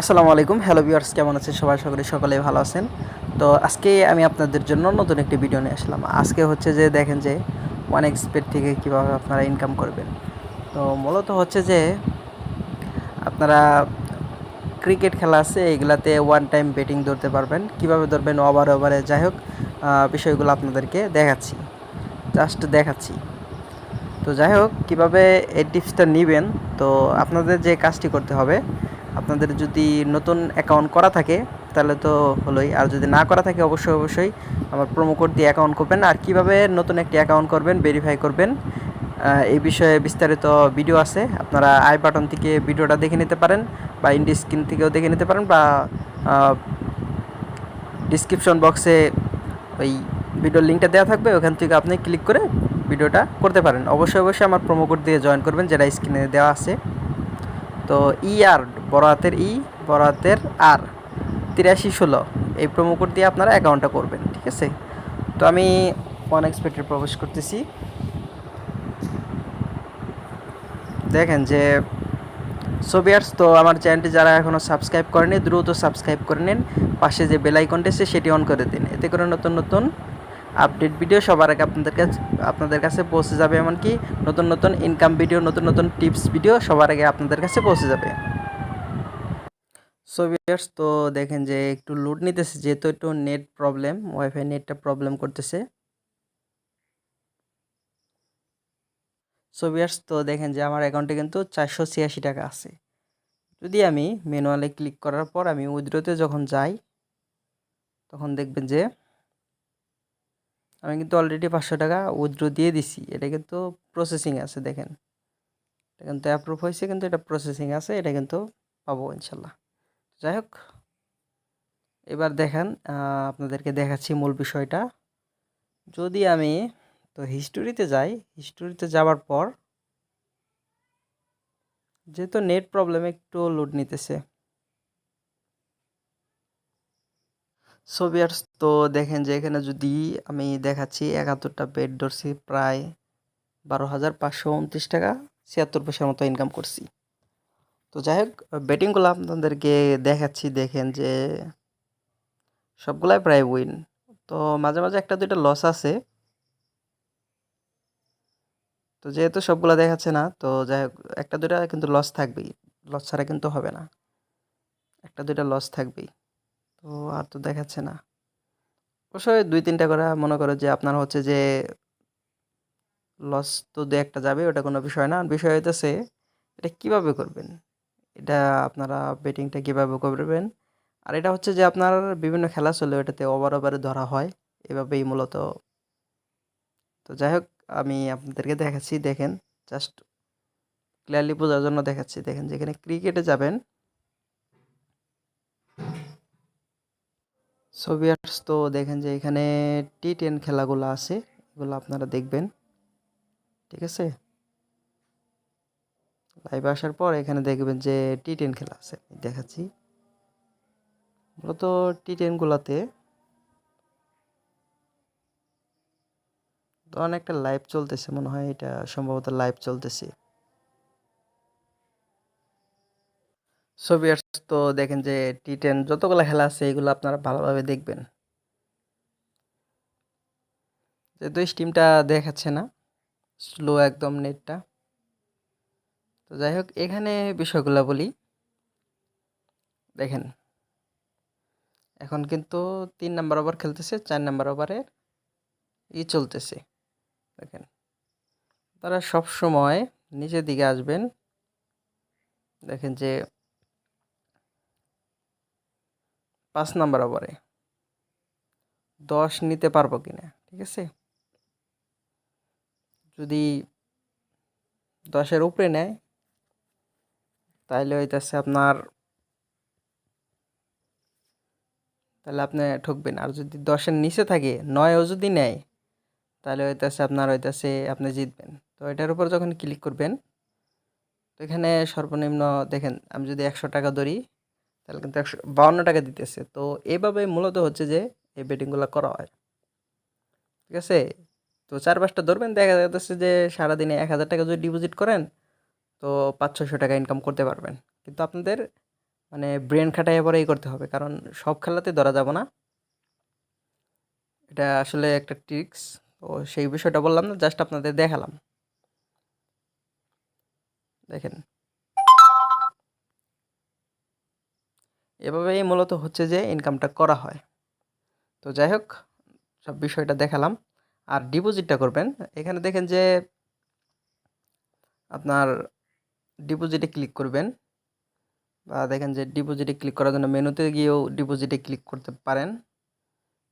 আসসালামু আলাইকুম। Hello viewers কেমন আছেন? সবাই সকলে সকলে ভালো আছেন। তো আজকে আমি আপনাদের জন্য নতুন একটি ভিডিও নিয়ে আসলাম। আজকে হচ্ছে যে দেখেন যে ওয়ান এক্সপেট থেকে কীভাবে আপনারা ইনকাম করবেন। তো মূলত হচ্ছে যে আপনারা ক্রিকেট খেলা আছে, এইগুলাতে ওয়ান টাইম বেটিং ধরতে পারবেন। কীভাবে ধরবেন? ওভার ওভারে যাই হোক বিষয়গুলো আপনাদেরকে দেখাচ্ছি। জাস্ট দেখাচ্ছি। তো যাই হোক, কীভাবে এই টিপসটা নেবেন? তো আপনাদের যে কাজটি করতে হবে আপনাদের যদি নতুন অ্যাকাউন্ট করা থাকে, তাহলে তো হলোই। আর যদি না করা থাকে, অবশ্যই অবশ্যই আমার প্রোমো কোড দিয়ে অ্যাকাউন্ট করবেন। আর কীভাবে নতুন একটি অ্যাকাউন্ট করবেন ভেরিফাই করবেন এই বিষয়ে বিস্তারিত ভিডিও আছে। আপনারা আই বাটন থেকে ভিডিওটা দেখে নিতে পারেন, বা ইন্ডি স্ক্রিন থেকেও দেখে নিতে পারেন, বা ডিসক্রিপশন বক্সে ওই ভিডিওর লিঙ্কটা দেওয়া থাকবে। ওখান থেকে আপনি ক্লিক করে ভিডিওটা করতে পারেন। অবশ্যই অবশ্যই আমার প্রোমো কোড দিয়ে জয়েন করবেন, যেটা স্ক্রিনে দেওয়া আছে। তো ই আর বরাতের ই বরাতের আর। তিরাশি ষোলো। এই প্রোমো কোড দিয়ে আপনারা অ্যাকাউন্টটা করবেন, ঠিক আছে? তো আমি ওয়ান এক্সপেক্টেড প্রবেশ করতেছি। দেখেন যে সোবিয়ার্স তো আমার চ্যানেলটি যারা এখনও সাবস্ক্রাইব করেনি দ্রুত সাবস্ক্রাইব করে নিন। পাশে যে বেল আইকনটি আছে, সেটি অন করে দিন। এতে করে নতুন নতুন আপডেট ভিডিও সবার আগে আপনাদের কাছে আপনাদের কাছে পৌঁছে যাবে, এমনকি নতুন নতুন ইনকাম ভিডিও নতুন নতুন টিপস ভিডিও সবার আগে আপনাদের কাছে পৌঁছে যাবে। সোভিয়ার্স তো দেখেন যে একটু লুট নিতেছে, যেহেতু একটু নেট প্রবলেম ওয়াইফাই নেটটা প্রবলেম করতেছে। সোভিয়ার্স তো দেখেন যে আমার অ্যাকাউন্টে কিন্তু চারশো ছিয়াশি টাকা আছে। যদি আমি ম্যানুয়ালে ক্লিক করার পর আমি উইথড্রোতে যখন যাই, তখন দেখবেন যে আমি কিন্তু অলরেডি পাঁচশো টাকা উইথড্রো দিয়ে দিছি। এটা কিন্তু প্রসেসিং আছে, দেখেন। এটা কিন্তু অ্যাপ্রুভ হয়েছে, কিন্তু এটা প্রসেসিং আছে, এটা কিন্তু পাবো ইনশাল্লাহ। যাই হোক, এবার দেখেন আপনাদেরকে দেখাচ্ছি মূল বিষয়টা। যদি আমি, তো হিস্টোরিতে যাই হিস্টোরিতে যাওয়ার পর, যেহেতু নেট প্রবলেম একটু লোড নিতেছে। সোভিয়ার্স তো দেখেন যে এখানে যদি আমি দেখাচ্ছি একাত্তরটা বেড ধরছি, প্রায় বারো হাজার পাঁচশো উনত্রিশ টাকা, ছিয়াত্তর পয়সার মতো ইনকাম করছি। তো যাই হোক বেটিংগুলো আপনাদেরকে দেখাচ্ছি, দেখেন যে সবগুলাই প্রায় উইন তো মাঝে মাঝে একটা দুইটা লস আছে। তো যেহেতু সবগুলা দেখাচ্ছে না, তো যাই হোক, একটা দুইটা কিন্তু লস থাকবেই। লস ছাড়া কিন্তু হবে না। একটা দুইটা লস থাকবেই। তো আর তো দেখাচ্ছে না। অবশ্যই দুই তিনটা করে মনে করো যে আপনার হচ্ছে যে লস তো দু একটা যাবে, ওটা কোনো বিষয় না। বিষয় হইতেছে, এটা কীভাবে করবেন? এটা আপনারা বেটিংটা কীভাবে করবেন? আর এটা হচ্ছে যে আপনার বিভিন্ন খেলা চলে ওটাতে ওভার ওভারে ধরা হয়, এভাবেই মূলত। তো যাই হোক, আমি আপনাদেরকে দেখাচ্ছি, দেখেন জাস্ট ক্লিয়ারলি বোঝার জন্য দেখাচ্ছি। দেখেন, যেখানে ক্রিকেটে যাবেন সোভিয়ার্স তো দেখেন যে এখানে টি টেন খেলাগুলো আছে, এগুলো আপনারা দেখবেন। ঠিক আছে? লাইভ আসার পর এখানে দেখবেন যে টি টেন খেলা আছে দেখাচ্ছি। মূলত টি টেনগুলোতে তো অনেকটা লাইভ চলতেছে, মনে হয় এটা সম্ভবত লাইভ চলতেছে। সোভিয়ার্স তো দেখেন যে টি টেন যতগুলো খেলা আছে, এগুলো আপনারা ভালোভাবে দেখবেন। যেহেতু স্টিমটা দেখাচ্ছে না স্লো একদম নেটটা। তো যাই হোক, এখানে বিষয়গুলো বলি। দেখেন, এখন কিন্তু তিন নাম্বার ওভার খেলতেছে, চার নাম্বার ওভারের ই চলতেছে। দেখেন, তারা সব সময় নিচের দিকে আসবেন। দেখেন যে পাঁচ নাম্বার ওভারে দশ নিতে পারব কিনা, ঠিক আছে? যদি দশের উপরে নেয় তাহলে হইতেছে আপনার তাহলে আপনি ঠকবেন। আর যদি দশের নিচে থাকে, নয়ও যদি নেয় তাহলে হইতেছে আপনার হইতেছে আপনি জিতবেন। তো এটার উপর যখন ক্লিক করবেন, তো এখানে সর্বনিম্ন দেখেন, আমি যদি একশো টাকা ধরি তাহলে কিন্তু একশো বাউন্ন টাকা দিতেছে। তো এইভাবে মূলত হচ্ছে যে এই বেটিংগুলো করা হয়। ঠিক আছে? তো চার পাঁচটা ধরবেন, দেখা যাচ্ছে যে সারাদিনে এক হাজার টাকা যদি ডিপোজিট করেন, তো পাঁচ ছশো টাকা ইনকাম করতে পারবেন। কিন্তু আপনাদের মানে ব্রেন খাটাইয়ে পরেই করতে হবে, কারণ সব খেলাতে ধরা যাব না। এটা আসলে একটা ট্রিক্স তো সেই বিষয়টা বললাম না জাস্ট আপনাদের দেখালাম। দেখেন এভাবেই মূলত হচ্ছে যে ইনকামটা করা হয়। তো যাই হোক, সব বিষয়টা দেখালাম। আর ডিপোজিটটা করবেন। এখানে দেখেন যে আপনার ডিপোজিটে ক্লিক করবেন। বা দেখেন যে ডিপোজিটে ক্লিক করার জন্য মেনুতে গিয়েও ডিপোজিটে ক্লিক করতে পারেন।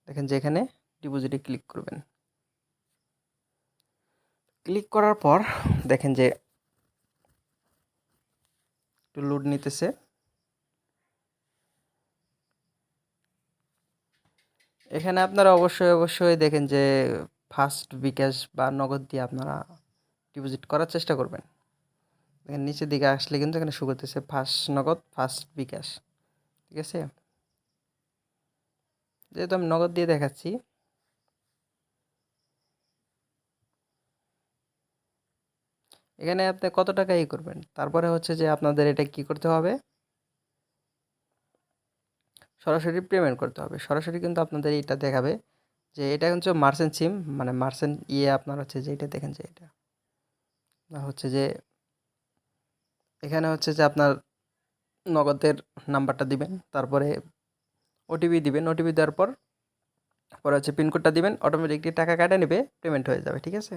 দেখেন যে এখানে ডিপোজিটে ক্লিক করবেন। ক্লিক করার পর দেখেন যে একটু লোড নিতেছে। এখানে আপনারা অবশ্যই অবশ্যই দেখেন যে ফার্স্ট বিকাশ বা নগদ দিয়ে আপনারা ডিপোজিট করার চেষ্টা করবেন। দেখেন নিচের দিকে আসলে কিন্তু এখানে শু করতেছে ফার্স্ট নগদ ফার্স্ট বিকাশ। ঠিক আছে? যেহেতু আমি নগদ দিয়ে দেখাচ্ছি। এখানে আপনি কত টাকা ই করবেন? তারপরে হচ্ছে যে আপনাদের এটা কি করতে হবে? সরাসরি পেমেন্ট করতে হবে। সরাসরি কিন্তু আপনাদের এটা দেখাবে যে এটা হচ্ছে মার্সেন্ট সিম মানে মার্সেন্ট ইয়ে আপনার হচ্ছে যে এটা দেখেন যে এটা। হচ্ছে যে এখানে হচ্ছে যে আপনার নগদের নাম্বারটা দিবেন, তারপরে ওটিপি দিবেন। ওটিপি দেওয়ার পর, পরে হচ্ছে পিনকোডটা দিবেন অটোমেটিকলি টাকা কাটে নেবে পেমেন্ট হয়ে যাবে, ঠিক আছে?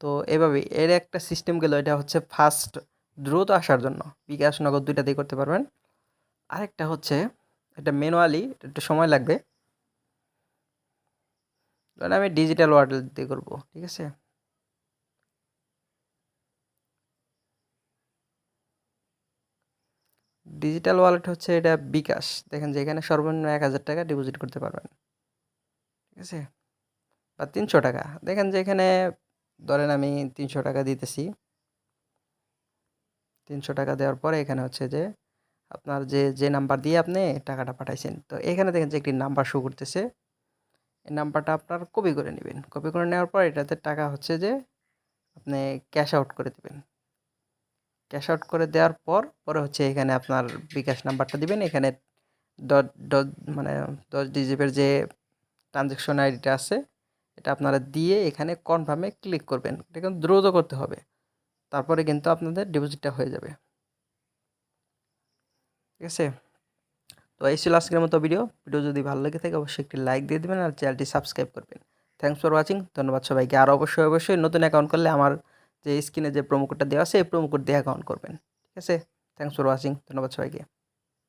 তো এভাবেই, এর একটা সিস্টেম গেল, এটা হচ্ছে ফার্স্ট দ্রুত আসার জন্য। বিকাশ নগদ দুইটাতেই করতে পারবেন। আরেকটা হচ্ছে, এটা ম্যানুয়ালি একটু সময় লাগবে। ধরেন আমি ডিজিটাল ওয়ালেট দিয়ে করব, ঠিক আছে? ডিজিটাল ওয়ালেট হচ্ছে এটা বিকাশ। দেখেন যে এখানে সর্বনিম্ন এক হাজার টাকা ডিপোজিট করতে পারবেন। ঠিক আছে? বা তিনশো টাকা। দেখেন যে এখানে, ধরেন আমি তিনশো টাকা দিতেছি। তিনশো টাকা দেওয়ার পরে এখানে হচ্ছে যে আপনার যে যে নাম্বার দিয়ে আপনি টাকাটা পাঠাইছেন। তো এখানে দেখেন যে একটি নাম্বার শো করতেছে। এই নাম্বারটা আপনার কপি করে নেবেন। কপি করে নেওয়ার পর এটাতে টাকা হচ্ছে যে, আপনি ক্যাশ আউট করে দেবেন। ক্যাশ আউট করে দেওয়ার পর, পরে হচ্ছে এখানে আপনার বিকাশ নাম্বারটা দিবেন। এখানে ডট ডট মানে দশ ডিজিটের যে ট্রানজ্যাকশন আইডিটা আছে, এটা আপনারা দিয়ে এখানে কনফার্মে ক্লিক করবেন। এটা কিন্তু দ্রুত করতে হবে। তারপরে কিন্তু আপনাদের ডিপোজিটটা হয়ে যাবে। ঠিক আছে? তো এই ছিল আজকের মতো ভিডিও ভিডিও যদি ভালো লেগে থাকে, অবশ্যই একটি লাইক দিয়ে দেবেন আর চ্যানেলটি সাবস্ক্রাইব করবেন। থ্যাংকস ফর ওয়াচিং ধন্যবাদ সবাইকে। আর অবশ্যই অবশ্যই নতুন অ্যাকাউন্ট করলে আমার যে স্ক্রিনে যে প্রোমো কোডটা দেওয়া আছে, এই প্রোমো কোড দিয়ে অ্যাকাউন্ট করবেন। ঠিক আছে? থ্যাংকস ফর ওয়াচিং ধন্যবাদ সবাইকে।